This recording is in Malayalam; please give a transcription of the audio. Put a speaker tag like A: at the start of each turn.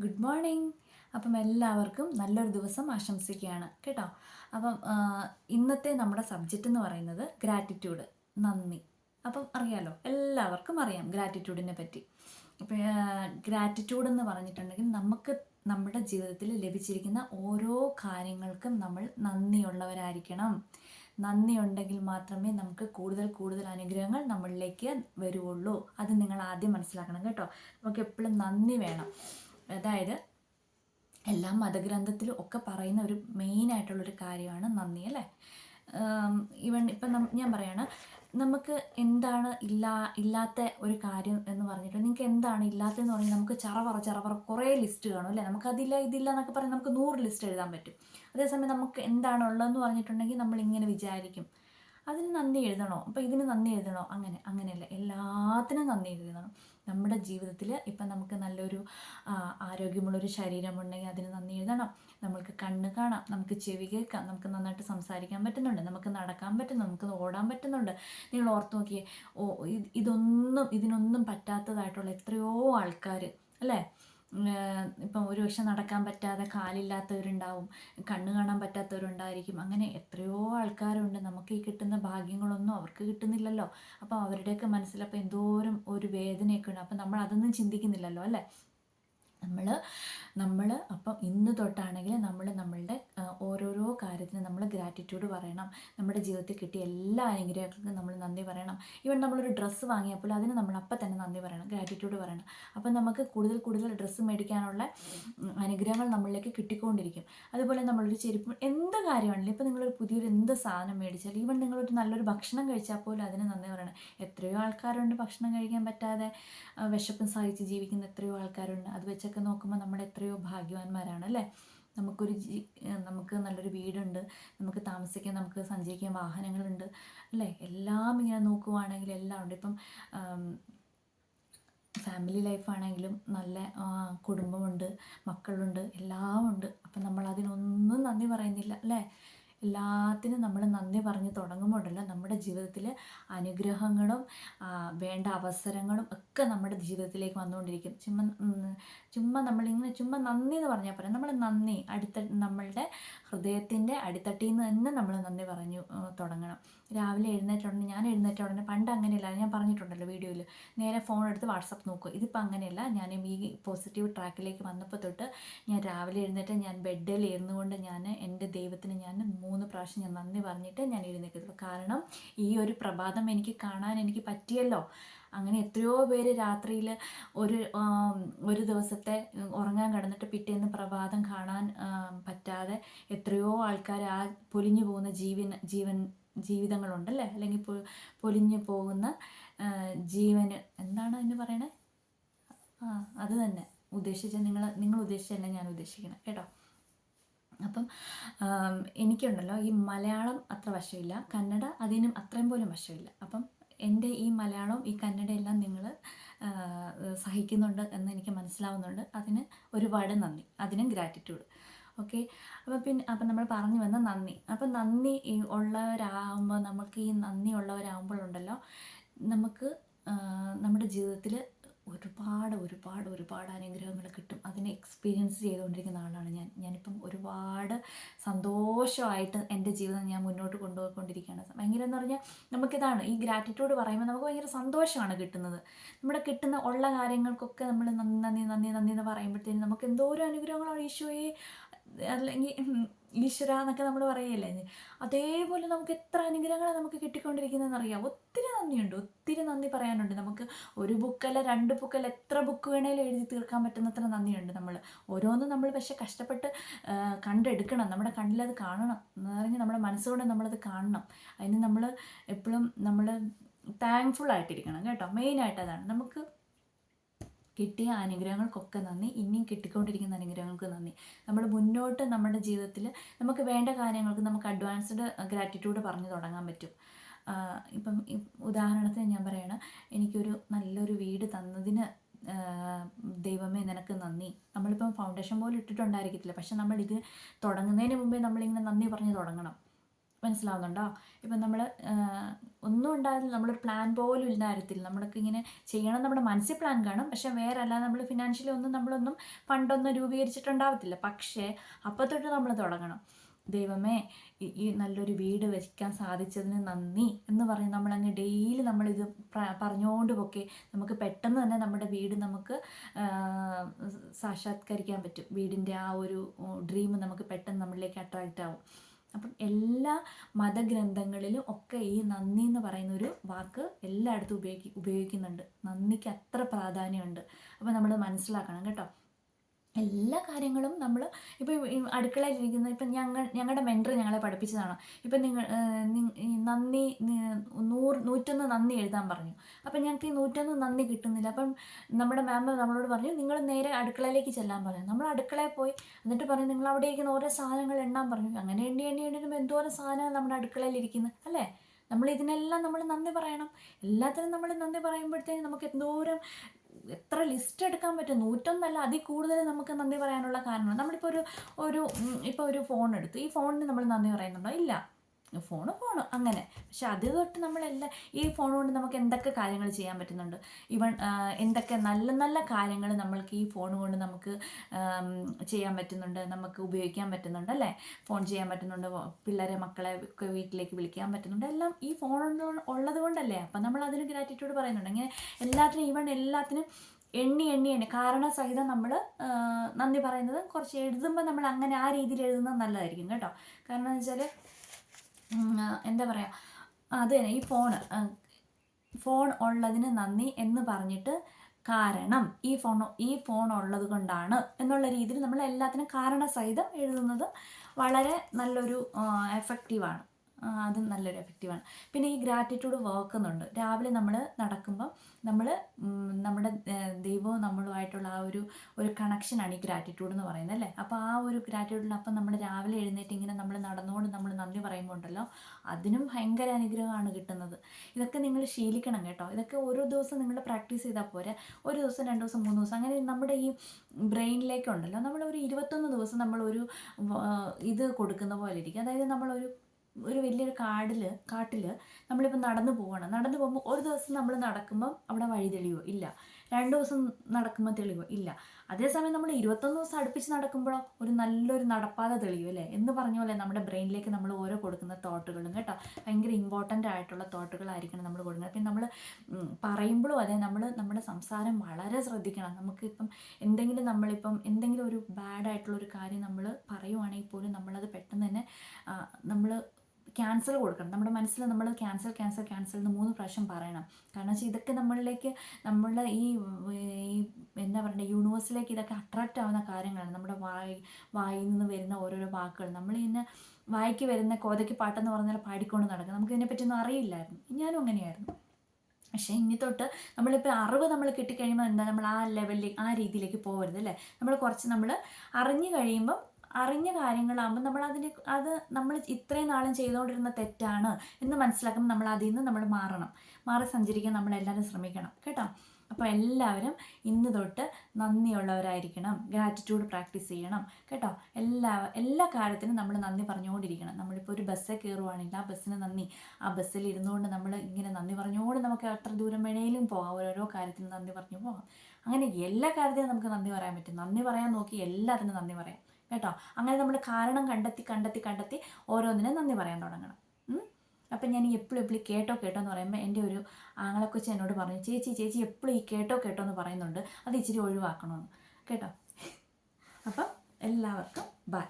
A: Good morning. അപ്പം എല്ലാവർക്കും നല്ലൊരു ദിവസം ആശംസിക്കുകയാണ് കേട്ടോ. അപ്പം ഇന്നത്തെ നമ്മുടെ സബ്ജക്റ്റ് എന്ന് പറയുന്നത് ഗ്രാറ്റിറ്റ്യൂഡ് നന്ദി. അപ്പം അറിയാലോ എല്ലാവർക്കും അറിയാം ഗ്രാറ്റിറ്റ്യൂഡിനെ പറ്റി. അപ്പം ഗ്രാറ്റിറ്റ്യൂഡ് എന്ന് പറഞ്ഞിട്ടുണ്ടെങ്കിൽ നമുക്ക് നമ്മുടെ ജീവിതത്തിൽ ലഭിച്ചിരിക്കുന്ന ഓരോ കാര്യങ്ങൾക്കും നമ്മൾ നന്ദിയുള്ളവരായിരിക്കണം. നന്ദി ഉണ്ടെങ്കിൽ മാത്രമേ നമുക്ക് കൂടുതൽ കൂടുതൽ അനുഗ്രഹങ്ങൾ നമ്മളിലേക്ക് വരുവുള്ളൂ. അത് നിങ്ങൾ ആദ്യം മനസ്സിലാക്കണം കേട്ടോ. നമുക്ക് എപ്പോഴും നന്ദി വേണം. അതായത് എല്ലാ മതഗ്രന്ഥത്തിലും ഒക്കെ പറയുന്ന ഒരു മെയിൻ ആയിട്ടുള്ളൊരു കാര്യമാണ് നന്ദി അല്ലേ? ഈവൻ ഇപ്പം ഞാൻ പറയാണ് നമുക്ക് എന്താണ് ഇല്ലാ ഇല്ലാത്ത ഒരു കാര്യം എന്ന് പറഞ്ഞിട്ട് നിങ്ങൾക്ക് എന്താണ് ഇല്ലാത്തതെന്ന് പറഞ്ഞാൽ നമുക്ക് ചറവറ ചറവറ കുറേ ലിസ്റ്റ് കാണും അല്ലേ? നമുക്ക് അതില്ല ഇതില്ല എന്നൊക്കെ പറഞ്ഞാൽ നമുക്ക് നൂറ് ലിസ്റ്റ് എഴുതാൻ പറ്റും. അതേസമയം നമുക്ക് എന്താണ് ഉള്ളതെന്ന് പറഞ്ഞിട്ടുണ്ടെങ്കിൽ നമ്മൾ ഇങ്ങനെ വിചാരിക്കും. അതിന് നന്ദി എഴുതണോ? അപ്പോൾ ഇതിന് നന്ദി എഴുതണോ? അങ്ങനെ അങ്ങനെയല്ല. എല്ലാത്തിനും നന്ദി എഴുതണം. നമ്മുടെ ജീവിതത്തിൽ ഇപ്പം നമുക്ക് നല്ലൊരു ആരോഗ്യമുള്ളൊരു ശരീരമുണ്ടെങ്കിൽ അതിന് നന്ദി എഴുതണം. നമുക്ക് കണ്ണ് കാണാം നമുക്ക് ചെവി കേൾക്കാം നമുക്ക് നന്നായിട്ട് സംസാരിക്കാൻ പറ്റുന്നുണ്ട് നമുക്ക് നടക്കാൻ പറ്റുന്നു നമുക്ക് ഓടാൻ പറ്റുന്നുണ്ട്. നിങ്ങൾ ഓർത്ത് നോക്കിയേ ഓ ഇതൊന്നും ഇതിനൊന്നും പറ്റാത്തതായിട്ടുള്ള എത്രയോ ആൾക്കാർ അല്ലേ? ഇപ്പം ഒരു പക്ഷെ നടക്കാൻ പറ്റാതെ കാലില്ലാത്തവരുണ്ടാവും കണ്ണ് കാണാൻ പറ്റാത്തവരുണ്ടായിരിക്കും. അങ്ങനെ എത്രയോ ആൾക്കാരുണ്ട്. നമുക്ക് ഈ കിട്ടുന്ന ഭാഗ്യങ്ങളൊന്നും അവർക്ക് കിട്ടുന്നില്ലല്ലോ. അപ്പോൾ അവരുടെയൊക്കെ മനസ്സിലപ്പോൾ എന്തോരം ഒരു വേദനയൊക്കെ ഉണ്ട് അപ്പം നമ്മൾ അതൊന്നും ചിന്തിക്കുന്നില്ലല്ലോ അല്ലേ? നമ്മൾ നമ്മൾ അപ്പം ഇന്ന് തൊട്ടാണെങ്കിൽ നമ്മൾ നമ്മളുടെ ഓരോരോ കാര്യത്തിന് നമ്മൾ ഗ്രാറ്റിറ്റ്യൂഡ് പറയണം. നമ്മുടെ ജീവിതത്തിൽ കിട്ടിയ എല്ലാ അനുഗ്രഹങ്ങൾക്കും നമ്മൾ നന്ദി പറയണം. ഈവൻ നമ്മളൊരു ഡ്രസ്സ് വാങ്ങിയപ്പോൾ അതിന് നമ്മൾ അപ്പം തന്നെ നന്ദി പറയണം ഗ്രാറ്റിറ്റ്യൂഡ് പറയണം. അപ്പം നമുക്ക് കൂടുതൽ കൂടുതൽ ഡ്രസ്സ് മേടിക്കാനുള്ള അനുഗ്രഹങ്ങൾ നമ്മളിലേക്ക് കിട്ടിക്കൊണ്ടിരിക്കും. അതുപോലെ നമ്മളൊരു ചെരുപ്പ് എന്ത് കാര്യമാണെങ്കിലും ഇപ്പം നിങ്ങളൊരു പുതിയൊരു എന്ത് സാധനം മേടിച്ചാൽ ഈവൻ നിങ്ങളൊരു നല്ലൊരു ഭക്ഷണം കഴിച്ചാൽ പോലും അതിന് നന്ദി പറയണം. എത്രയോ ആൾക്കാരുണ്ട് ഭക്ഷണം കഴിക്കാൻ പറ്റാതെ വിശപ്പും സഹിച്ച് ജീവിക്കുന്ന എത്രയോ ആൾക്കാരുണ്ട്. അത് വെച്ചൊക്കെ നോക്കുമ്പോൾ നമ്മൾ എത്രയോ ഭാഗ്യവാന്മാരാണ് അല്ലേ? നമുക്കൊരു നമുക്ക് നല്ലൊരു വീടുണ്ട് നമുക്ക് താമസിക്കാൻ നമുക്ക് സഞ്ചരിക്കാൻ വാഹനങ്ങളുണ്ട് അല്ലേ? എല്ലാം ഇങ്ങനെ നോക്കുവാണെങ്കിൽ എല്ലാം ഉണ്ട്. ഇപ്പം ഫാമിലി ലൈഫാണെങ്കിലും നല്ല കുടുംബമുണ്ട് മക്കളുണ്ട് എല്ലാം ഉണ്ട് അപ്പം നമ്മൾ അതിനൊന്നും നന്ദി പറയുന്നില്ല അല്ലേ? എല്ലാത്തിനും നമ്മൾ നന്ദി പറഞ്ഞ് തുടങ്ങുമ്പോഴല്ല നമ്മുടെ ജീവിതത്തിൽ അനുഗ്രഹങ്ങളും വേണ്ട അവസരങ്ങളും ഒക്കെ നമ്മുടെ ജീവിതത്തിലേക്ക് വന്നുകൊണ്ടിരിക്കും. ചുമ്മാ ചുമ്മാ നമ്മളിങ്ങനെ ചുമ്മാ നന്ദി എന്ന് പറഞ്ഞാൽ പറയാം നമ്മൾ നന്ദി അടുത്ത നമ്മളുടെ ഹൃദയത്തിന്റെ അടിത്തട്ടിയിൽ നിന്ന് തന്നെ നമ്മൾ നന്ദി പറഞ്ഞു തുടങ്ങണം. രാവിലെ എഴുന്നേറ്റ ഉടനെ ഞാൻ എഴുന്നേറ്റ ഉടനെ പണ്ട് അങ്ങനെയല്ല ഞാൻ പറഞ്ഞിട്ടുണ്ടല്ലോ വീഡിയോയിൽ നേരെ ഫോൺ എടുത്ത് വാട്സപ്പ് നോക്കും. ഇതിപ്പോൾ അങ്ങനെയല്ല ഞാൻ ഈ പോസിറ്റീവ് ട്രാക്കിലേക്ക് വന്നപ്പോൾ തൊട്ട് ഞാൻ രാവിലെ എഴുന്നേറ്റ് ഞാൻ ബെഡിൽ ഇരുന്നുകൊണ്ട് ഞാൻ എന്റെ ദൈവത്തിന് ഞാൻ മൂന്ന് പ്രാവശ്യം ഞാൻ നന്ദി പറഞ്ഞിട്ട് ഞാൻ എഴുന്നേക്കത്തുള്ളൂ കാരണം ഈ ഒരു പ്രഭാതം എനിക്ക് കാണാൻ എനിക്ക് പറ്റിയല്ലോ. അങ്ങനെ എത്രയോ പേര് രാത്രിയിൽ ഒരു ഒരു ദിവസത്തെ ഉറങ്ങാൻ കിടന്നിട്ട് പിറ്റേന്ന് പ്രഭാതം കാണാൻ പറ്റാതെ എത്രയോ ആൾക്കാർ ആ പൊലിഞ്ഞു പോകുന്ന ജീവൻ ജീവൻ ജീവിതങ്ങളുണ്ടല്ലേ? അല്ലെങ്കിൽ പൊലിഞ്ഞു പോകുന്ന ജീവന് എന്താണ് അതിന് പറയണേ? ആ അത് തന്നെ. ഉദ്ദേശിച്ച നിങ്ങൾ നിങ്ങൾ ഉദ്ദേശിച്ചല്ല ഞാൻ ഉദ്ദേശിക്കണം. കേട്ടോ? അപ്പം എനിക്കുണ്ടല്ലോ ഈ മലയാളം അത്ര വശമില്ല. കന്നഡ അതിനും അത്രയും പോലും വശമില്ല. അപ്പം എന്റെ ഈ മലയാളവും ഈ കന്നഡയെല്ലാം നിങ്ങൾ സഹിക്കുന്നുണ്ട് എന്ന് എനിക്ക് മനസ്സിലാവുന്നുണ്ട്. അതിന് ഒരുപാട് നന്ദി. അതിനും ഗ്രാറ്റിറ്റ്യൂഡ് ഓക്കെ അപ്പോൾ പിന്നെ അപ്പം നമ്മൾ പറഞ്ഞു വന്ന നന്ദി. അപ്പം നന്ദി ഉള്ളവരാകുമ്പോൾ നമുക്ക് ഈ നന്ദി ഉള്ളവരാകുമ്പോഴുണ്ടല്ലോ നമുക്ക് നമ്മുടെ ജീവിതത്തിൽ ഒരുപാട് ഒരുപാട് ഒരുപാട് അനുഗ്രഹങ്ങൾ കിട്ടും. അതിനെ എക്സ്പീരിയൻസ് ചെയ്തുകൊണ്ടിരിക്കുന്ന ആളാണ് ഞാൻ. ഞാനിപ്പം ഒരുപാട് സന്തോഷമായിട്ട് എന്റെ ജീവിതം ഞാൻ മുന്നോട്ട് കൊണ്ടുപോയിക്കൊണ്ടിരിക്കുകയാണ്. ഭയങ്കര എന്ന് പറഞ്ഞാൽ നമുക്കിതാണ് ഈ ഗ്രാറ്റിറ്റ്യൂഡ് പറയുമ്പോൾ നമുക്ക് ഭയങ്കര സന്തോഷമാണ് കിട്ടുന്നത്. നമ്മുടെ കിട്ടുന്ന ഉള്ള കാര്യങ്ങൾക്കൊക്കെ നമ്മൾ നന്ദി നന്ദി നന്ദി എന്ന് പറയുമ്പോഴത്തേനും നമുക്ക് എന്തോരം അനുഗ്രഹങ്ങളാണ്. ഈശോയെ അല്ലെങ്കിൽ ഈശ്വര എന്നൊക്കെ നമ്മൾ പറയല്ലേ? അതേപോലെ നമുക്ക് എത്ര അനുഗ്രഹങ്ങളാണ് നമുക്ക് കിട്ടിക്കൊണ്ടിരിക്കുന്നതെന്ന് അറിയാം ഒത്തിരി നന്ദിയുണ്ട് ഒത്തിരി നന്ദി പറയാനുണ്ട്. നമുക്ക് ഒരു ബുക്കല്ല രണ്ട് ബുക്കല്ല എത്ര ബുക്ക് വേണേലും എഴുതി തീർക്കാൻ പറ്റുന്നത്ര നന്ദിയുണ്ട് നമ്മൾ ഓരോന്നും നമ്മൾ പക്ഷെ കഷ്ടപ്പെട്ട് കണ്ടെടുക്കണം. നമ്മുടെ കണ്ണിലത് കാണണം. എന്ന് പറഞ്ഞാൽ നമ്മുടെ മനസ്സുകൊണ്ട് നമ്മളത് കാണണം. അതിന് നമ്മൾ എപ്പോഴും നമ്മൾ താങ്ക്ഫുൾ ആയിട്ടിരിക്കണം കേട്ടോ. മെയിനായിട്ട് അതാണ്. നമുക്ക് കിട്ടിയ അനുഗ്രഹങ്ങൾക്കൊക്കെ നന്ദി. ഇനിയും കിട്ടിക്കൊണ്ടിരിക്കുന്ന അനുഗ്രഹങ്ങൾക്ക് നന്ദി. നമ്മൾ മുന്നോട്ട് നമ്മുടെ ജീവിതത്തിൽ നമുക്ക് വേണ്ട കാര്യങ്ങൾക്ക് നമുക്ക് അഡ്വാൻസ്ഡ് ഗ്രാറ്റിറ്റ്യൂഡ് പറഞ്ഞു തുടങ്ങാൻ പറ്റും. ഇപ്പം ഉദാഹരണത്തിന് ഞാൻ പറയണ എനിക്കൊരു നല്ലൊരു വീട് തന്നതിന് ദൈവമേ നിനക്ക് നന്ദി. നമ്മളിപ്പം ഫൗണ്ടേഷൻ പോലും ഇട്ടിട്ടുണ്ടായിരിക്കത്തില്ല. പക്ഷെ ഇത് തുടങ്ങുന്നതിന് മുമ്പേ നമ്മളിങ്ങനെ നന്ദി പറഞ്ഞ് തുടങ്ങണം. മനസ്സിലാവുന്നുണ്ടോ? ഇപ്പം നമ്മൾ ഒന്നും ഉണ്ടായിരുന്നില്ല. നമ്മളൊരു പ്ലാൻ പോലും ഇല്ലായിരുന്നില്ല. നമ്മൾക്ക് ഇങ്ങനെ ചെയ്യണം നമ്മുടെ മനസ്സിൽ പ്ലാൻ കാണും. പക്ഷെ വേറെ അല്ല നമ്മൾ ഫിനാൻഷ്യലി ഒന്നും നമ്മളൊന്നും ഫണ്ടൊന്നും രൂപീകരിച്ചിട്ടുണ്ടാവത്തില്ല. പക്ഷേ അപ്പോൾ തൊട്ട് നമ്മൾ തുടങ്ങണം. ദൈവമേ ഈ- നല്ലൊരു വീട് വയ്ക്കാൻ സാധിച്ചതിന് നന്ദി എന്ന് പറഞ്ഞ് നമ്മളങ്ങ് ഡെയിലി നമ്മളിത് പറഞ്ഞുകൊണ്ട് പൊക്കെ നമുക്ക് പെട്ടെന്ന് തന്നെ നമ്മുടെ വീട് നമുക്ക് സാക്ഷാത്കരിക്കാൻ പറ്റും. വീടിന്റെ ആ ഒരു ഡ്രീം നമുക്ക് പെട്ടെന്ന് നമ്മളിലേക്ക് അട്രാക്റ്റ് ആവും. അപ്പം എല്ലാ മതഗ്രന്ഥങ്ങളിലും ഒക്കെ ഈ നന്ദി എന്ന് പറയുന്ന ഒരു വാക്ക് എല്ലായിടത്തും ഉപയോഗി ഉപയോഗിക്കുന്നുണ്ട്. നന്ദിക്ക് അത്ര പ്രാധാന്യമുണ്ട്. അപ്പോൾ നമ്മൾ മനസ്സിലാക്കണം കേട്ടോ. എല്ലാ കാര്യങ്ങളും നമ്മൾ ഇപ്പോൾ അടുക്കളയിലിരിക്കുന്ന ഇപ്പം ഞങ്ങൾ ഞങ്ങളുടെ മെന്റർ ഞങ്ങളെ പഠിപ്പിച്ചതാണ്. ഇപ്പം നിങ്ങൾ നന്ദി നൂറ് നൂറ്റൊന്ന് നന്ദി എഴുതാൻ പറഞ്ഞു. അപ്പം ഞങ്ങൾക്ക് ഈ നൂറ്റൊന്ന് നന്ദി കിട്ടുന്നില്ല. അപ്പം നമ്മുടെ മാം നമ്മളോട് പറഞ്ഞു നിങ്ങൾ നേരെ അടുക്കളയിലേക്ക് ചെല്ലാൻ പറഞ്ഞു നമ്മൾ അടുക്കളയിൽ പോയി എന്നിട്ട് പറഞ്ഞു നിങ്ങൾ അവിടെ ഇരിക്കുന്ന ഓരോ സാധനങ്ങൾ എണ്ണാൻ പറഞ്ഞു അങ്ങനെ എണ്ണി എണ്ണി എണ്ണിടുമ്പോൾ എന്തോരം സാധനങ്ങൾ നമ്മുടെ അടുക്കളയിൽ ഇരിക്കുന്നത് അല്ലേ? നമ്മൾ ഇതിനെല്ലാം നമ്മൾ നന്ദി പറയണം. എല്ലാത്തിനും നമ്മൾ നന്ദി പറയുമ്പോഴത്തേക്കും നമുക്ക് എന്തോരം എത്ര ലിസ്റ്റ് എടുക്കാൻ പറ്റും? നൂറ്റൊന്നല്ല അതിൽ കൂടുതൽ നമുക്ക് നന്ദി പറയാനുള്ള കാരണം. നമ്മളിപ്പോൾ ഒരു ഒരു ഇപ്പോൾ ഒരു ഫോൺ എടുത്തു. ഈ ഫോണിന് നമ്മൾ നന്ദി പറയുന്നുണ്ടോ? ഇല്ല. ഫോണ് ഫോണ് അങ്ങനെ. പക്ഷെ അത് തൊട്ട് നമ്മളെല്ലാം ഈ ഫോൺ കൊണ്ട് നമുക്ക് എന്തൊക്കെ കാര്യങ്ങൾ ചെയ്യാൻ പറ്റുന്നുണ്ട്? ഇവൺ എന്തൊക്കെ നല്ല നല്ല കാര്യങ്ങൾ നമ്മൾക്ക് ഈ ഫോൺ കൊണ്ട് നമുക്ക് ചെയ്യാൻ പറ്റുന്നുണ്ട് നമുക്ക് ഉപയോഗിക്കാൻ പറ്റുന്നുണ്ട് അല്ലേ? ഫോൺ ചെയ്യാൻ പറ്റുന്നുണ്ട് പിള്ളേരെ മക്കളെ ഒക്കെ വീട്ടിലേക്ക് വിളിക്കാൻ പറ്റുന്നുണ്ട്. എല്ലാം ഈ ഫോൺ ഉള്ളത് കൊണ്ടല്ലേ? അപ്പം നമ്മൾ അതിന് ഗ്രാറ്റിറ്റ്യൂഡ് പറയുന്നുണ്ട്. ഇങ്ങനെ എല്ലാത്തിനും ഈവൺ എല്ലാത്തിനും എണ്ണി എണ്ണി എണ്ണി കാരണസഹിതം നമ്മൾ നന്ദി പറയുന്നത് കുറച്ച് എഴുതുമ്പോൾ നമ്മൾ അങ്ങനെ ആ രീതിയിൽ എഴുതുന്നത് നല്ലതായിരിക്കും കേട്ടോ. കാരണം എന്ന് വെച്ചാൽ എന്താ പറയുക അത് തന്നെ ഈ ഫോണ് ഫോൺ ഉള്ളതിന് നന്ദി എന്ന് പറഞ്ഞിട്ട് കാരണം ഈ ഫോൺ ഈ ഫോൺ ഉള്ളത് കൊണ്ടാണ് എന്നുള്ള രീതിയിൽ നമ്മൾ എല്ലാത്തിനും കാരണസഹിതം എഴുതുന്നത് വളരെ നല്ലൊരു എഫക്റ്റീവാണ് അതും നല്ലൊരു എഫക്റ്റീവാണ് പിന്നെ ഈ ഗ്രാറ്റിറ്റ്യൂഡ് വർക്ക് എന്നുണ്ട് രാവിലെ നമ്മൾ നടക്കുമ്പം നമ്മൾ നമ്മുടെ ദൈവവും നമ്മളുമായിട്ടുള്ള ആ ഒരു ഒരു കണക്ഷനാണ് ഈ ഗ്രാറ്റിറ്റ്യൂഡ് എന്ന് പറയുന്നത് അല്ലേ? അപ്പോൾ ആ ഒരു ഗ്രാറ്റിറ്റ്യൂഡിൽ അപ്പം നമ്മൾ രാവിലെ എഴുന്നേറ്റ് ഇങ്ങനെ നമ്മൾ നടന്നുകൊണ്ട് നമ്മൾ നന്ദി പറയുമ്പോൾ ഉണ്ടല്ലോ അതിനും ഭയങ്കര അനുഗ്രഹമാണ് കിട്ടുന്നത്. ഇതൊക്കെ നിങ്ങൾ ശീലിക്കണം കേട്ടോ. ഇതൊക്കെ ഓരോ ദിവസം നിങ്ങൾ പ്രാക്ടീസ് ചെയ്താൽ പോരെ. ഒരു ദിവസം രണ്ട് ദിവസം മൂന്ന് ദിവസം അങ്ങനെ നമ്മുടെ ഈ ബ്രെയിനിലേക്കുണ്ടല്ലോ. നമ്മൾ ഒരു ഇരുപത്തൊന്ന് ദിവസം നമ്മളൊരു ഇത് കൊടുക്കുന്ന പോലെ ഇരിക്കും. അതായത് നമ്മളൊരു ഒരു വലിയൊരു കാടിൽ കാട്ടിൽ നമ്മളിപ്പോൾ നടന്നു പോവാണ്. നടന്നു പോകുമ്പോൾ ഒരു ദിവസം നമ്മൾ നടക്കുമ്പം അവിടെ വഴി തെളിയോ ഇല്ല. രണ്ട് ദിവസം നടക്കുമ്പോൾ തെളിയോ ഇല്ല. അതേസമയം നമ്മൾ ഇരുപത്തൊന്ന് ദിവസം അടുപ്പിച്ച് നടക്കുമ്പോഴോ ഒരു നല്ലൊരു നടപ്പാത തെളിയും അല്ലേ? എന്ന് പറഞ്ഞ പോലെ നമ്മുടെ ബ്രെയിനിലേക്ക് നമ്മൾ ഓരോ കൊടുക്കുന്ന തോട്ടുകളും കേട്ടോ. ഭയങ്കര ഇമ്പോർട്ടന്റ് ആയിട്ടുള്ള തോട്ടുകളായിരിക്കണം നമ്മൾ കൊടുക്കുന്നത്. പിന്നെ നമ്മൾ പറയുമ്പോഴും അതെ നമ്മൾ നമ്മുടെ സംസാരം വളരെ ശ്രദ്ധിക്കണം. നമുക്കിപ്പം എന്തെങ്കിലും നമ്മളിപ്പം എന്തെങ്കിലും ഒരു ബാഡ് ആയിട്ടുള്ള ഒരു കാര്യം നമ്മൾ പറയുവാണെങ്കിൽ പോലും നമ്മളത് പെട്ടെന്ന് തന്നെ നമ്മൾ ക്യാൻസൽ കൊടുക്കണം. നമ്മുടെ മനസ്സിൽ നമ്മൾ ക്യാൻസൽ ക്യാൻസൽ ക്യാൻസൽ എന്ന് മൂന്ന് പ്രാവശ്യം പറയണം. കാരണം വെച്ചാൽ ഇതൊക്കെ നമ്മളിലേക്ക് നമ്മളുടെ ഈ എന്താ പറയുക യൂണിവേഴ്സിലേക്ക് ഇതൊക്കെ അട്രാക്റ്റ് ആവുന്ന കാര്യങ്ങളാണ്. നമ്മുടെ വായി വായിൽ നിന്ന് വരുന്ന ഓരോരോ വാക്കുകൾ. നമ്മൾ ഇങ്ങനെ വായിക്ക് വരുന്ന കോതയ്ക്ക് പാട്ടെന്ന് പറഞ്ഞാൽ പാടിക്കൊണ്ട് നടക്കുക നമുക്ക് ഇതിനെപ്പറ്റിയൊന്നും അറിയില്ലായിരുന്നു. ഞാനും അങ്ങനെയായിരുന്നു. പക്ഷേ ഇനി തൊട്ട് നമ്മളിപ്പോൾ അറിവ് നമ്മൾ കിട്ടിക്കഴിയുമ്പോൾ എന്താ? നമ്മൾ ആ ലെവലിലേക്ക് ആ രീതിയിലേക്ക് പോകരുത് അല്ലേ? നമ്മൾ കുറച്ച് നമ്മൾ അറിഞ്ഞു കഴിയുമ്പം അറിഞ്ഞ കാര്യങ്ങളാകുമ്പോൾ നമ്മൾ അതിനെ അത് നമ്മൾ ഇത്രയും നാളും ചെയ്തുകൊണ്ടിരുന്ന തെറ്റാണ് എന്ന് മനസ്സിലാക്കുമ്പോൾ നമ്മൾ അതിൽ നിന്ന് നമ്മൾ മാറണം. മാറി സഞ്ചരിക്കാൻ നമ്മൾ എല്ലാവരും ശ്രമിക്കണം. കേട്ടോ? അപ്പോൾ എല്ലാവരും ഇന്ന് തൊട്ട് നന്ദിയുള്ളവരായിരിക്കണം. ഗ്രാറ്റിറ്റ്യൂഡ് പ്രാക്ടീസ് ചെയ്യണം. കേട്ടോ? എല്ലാ എല്ലാ കാര്യത്തിനും നമ്മൾ നന്ദി പറഞ്ഞുകൊണ്ടിരിക്കണം. നമ്മളിപ്പോൾ ഒരു ബസ്സിൽ കയറുവാണെങ്കിൽ ആ ബസ്സിന് നന്ദി. ആ ബസ്സിൽ ഇരുന്നുകൊണ്ട് നമ്മൾ ഇങ്ങനെ നന്ദി പറഞ്ഞുകൊണ്ട് നമുക്ക് എത്ര ദൂരം വേണേലും പോകാം ഓരോരോ കാര്യത്തിനും നന്ദി പറഞ്ഞു പോകാം അങ്ങനെ എല്ലാ കാര്യത്തിനും നമുക്ക് നന്ദി പറയാൻ പറ്റും. നന്ദി പറയാൻ നോക്കി എല്ലാത്തിനും നന്ദി പറയാം. കേട്ടോ? അങ്ങനെ നമ്മൾ കാരണം കണ്ടെത്തി കണ്ടെത്തി കണ്ടെത്തി ഓരോന്നിനും നന്ദി പറയാൻ തുടങ്ങണം? അപ്പം ഞാൻ എപ്പോഴും എപ്പോഴും കേട്ടോ കേട്ടോ എന്ന് പറയുമ്പോൾ എന്റെ ഒരു ആങ്ങളെക്കൊച്ചി എന്നോട് പറഞ്ഞു ചേച്ചി ചേച്ചി എപ്പോഴും ഈ കേട്ടോ കേട്ടോ എന്ന് പറയുന്നുണ്ട്. അത് ഇച്ചിരി ഒഴിവാക്കണമെന്ന് കേട്ടോ? അപ്പം എല്ലാവർക്കും ബൈ